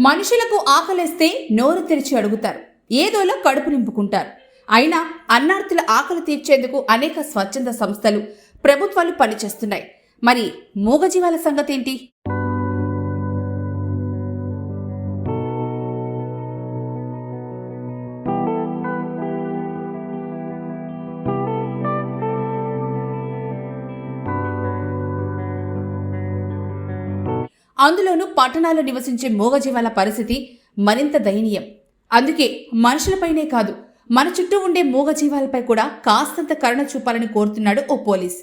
మనుషులకు ఆకలేస్తే నోరు తెరిచి అడుగుతారు. ఏదోలా కడుపు నింపుకుంటారు. అయినా అన్నార్థుల ఆకలి తీర్చేందుకు అనేక స్వచ్ఛంద సంస్థలు ప్రభుత్వాలు పనిచేస్తున్నాయి. మరి మూగజీవాల సంగతేంటి? అందులోనూ పట్టణాల్లో నివసించే మూగజీవాల పరిస్థితి మరింత దయనీయం. అందుకే మనుషులపైనే కాదు మన చుట్టూ ఉండే మూగజీవాలపై కూడా కాస్తంత కరుణ చూపాలని కోరుతున్నాడు ఓ పోలీస్.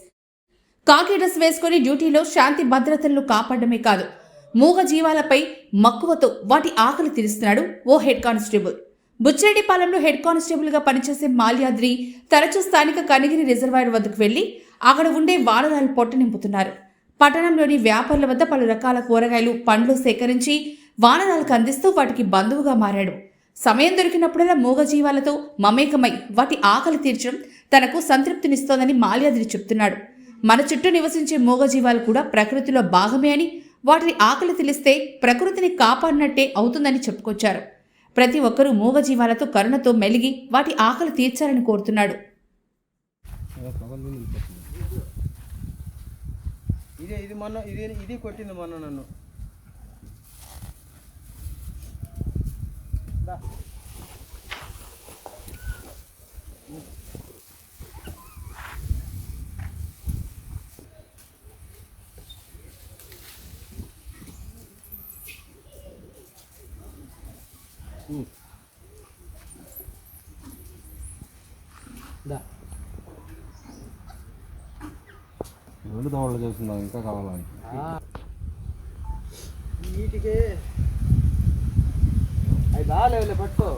కాకి డ్రెస్ వేసుకుని డ్యూటీలో శాంతి భద్రతలను కాపాడమే కాదు మూగజీవాలపై మక్కువతో వాటి ఆకలి తీరుస్తున్నాడు ఓ హెడ్ కానిస్టేబుల్. బుచ్చిరెడ్డిపాలెంలో హెడ్ కానిస్టేబుల్గా పనిచేసే మాల్యాద్రి తరచూ స్థానిక కనిగిరి రిజర్వాయర్ వద్దకు వెళ్ళి అక్కడ ఉండే వానరాలు పొట్ట నింపుతున్నారు పట్టణంలోని వ్యాపారుల వద్ద పలు రకాల కూరగాయలు పండ్లు సేకరించి వానరాలకు అందిస్తూ వాటికి బంధువుగా మారాడు. సమయం దొరికినప్పుడల్లా మూగజీవాలతో మమేకమై వాటి ఆకలి తీర్చడం తనకు సంతృప్తినిస్తోందని మాల్యాద్రి చెప్తున్నాడు. మన చుట్టూ నివసించే మూగజీవాలు కూడా ప్రకృతిలో భాగమే అని వాటిని ఆకలి తెలిస్తే ప్రకృతిని కాపాడినట్టే అవుతుందని చెప్పుకొచ్చారు. ప్రతి ఒక్కరూ మూగజీవాలతో కరుణతో మెలిగి వాటి ఆకలి తీర్చాలని కోరుతున్నాడు. ఇదే ఇది మొన్న ఇది ఇది కొట్టింది మొన్న నన్ను Да. దా. రెండు దోమలు చేస్తున్నాం ఇంకా కావాలని వీటికి అవి బాగాలేవులే పట్టుకో.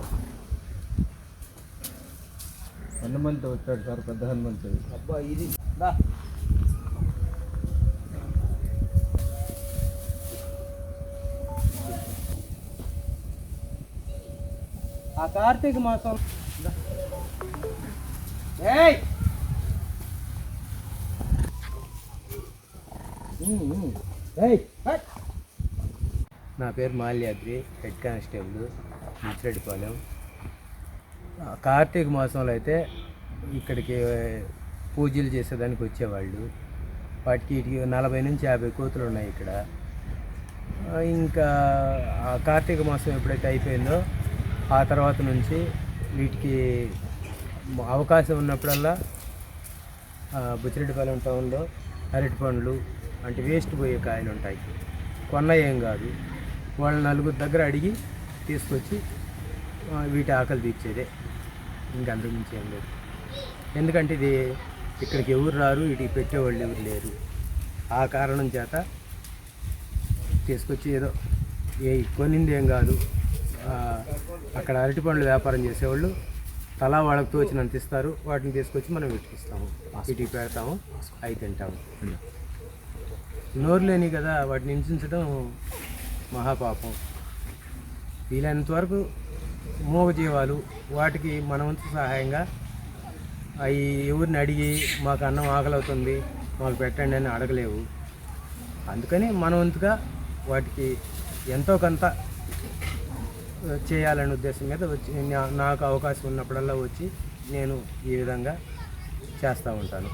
హనుమంత్ వచ్చాడు సార్ పెద్ద హనుమంత్. అబ్బా ఇది. దా. ఆ కార్తీక మాసం. ఏయ్ ఏయ్ హట్. నా పేరు మాల్యాద్రి హెడ్ కానిస్టేబుల్ ముచ్చిరెడ్డిపాలెం కార్తీక మాసంలో అయితే ఇక్కడికి పూజలు చేసేదానికి వచ్చేవాళ్ళు. వాటికి నలభై నుంచి యాభై కోతులు ఉన్నాయి ఇక్కడ. ఇంకా కార్తీక మాసం ఎప్పుడైతే అయిపోయిందో ఆ తర్వాత నుంచి వీటికి అవకాశం ఉన్నప్పుడల్లా బుచ్చిరెడ్డిపాలెం టౌన్లో అరటి పండ్లు అంటే వేస్ట్ పోయే కాయలు ఉంటాయి. కొన్న ఏం కాదు. వాళ్ళ నలుగురు దగ్గర అడిగి తీసుకొచ్చి వీటి ఆకలి తీర్చేదే. ఇంకా అంతకుమించి ఏం లేదు. ఎందుకంటే ఇది ఇక్కడికి ఎవరు రారు వీటికి పెట్టేవాళ్ళు ఎవరు లేరు. ఆ కారణం చేత తీసుకొచ్చి ఏదో ఏ కొనింది ఏం కాదు. అక్కడ అరటి పండ్లు వ్యాపారం చేసేవాళ్ళు తలా వాళ్ళకి తోచినంత ఇస్తారు. వాటిని తీసుకొచ్చి మనం వీటికిస్తాము వీటికి పెడతాము. అవి తింటాము. నోరు లేని కదా వాటిని హింసించడం మహాపాపం. వీలైనంత వరకు మూగజీవాలు వాటికి మనవంతు సహాయంగా అవి ఎవరిని అడిగి మాకు అన్నం ఆకలవుతుంది మాకు పెట్టండి అని అడగలేవు. అందుకని మనవంతుగా వాటికి ఎంతో కొంత చేయాలనే ఉద్దేశం మీద వచ్చి నా- నాకు అవకాశం ఉన్నప్పుడల్లా వచ్చి నేను ఈ విధంగా చేస్తూ ఉంటాను.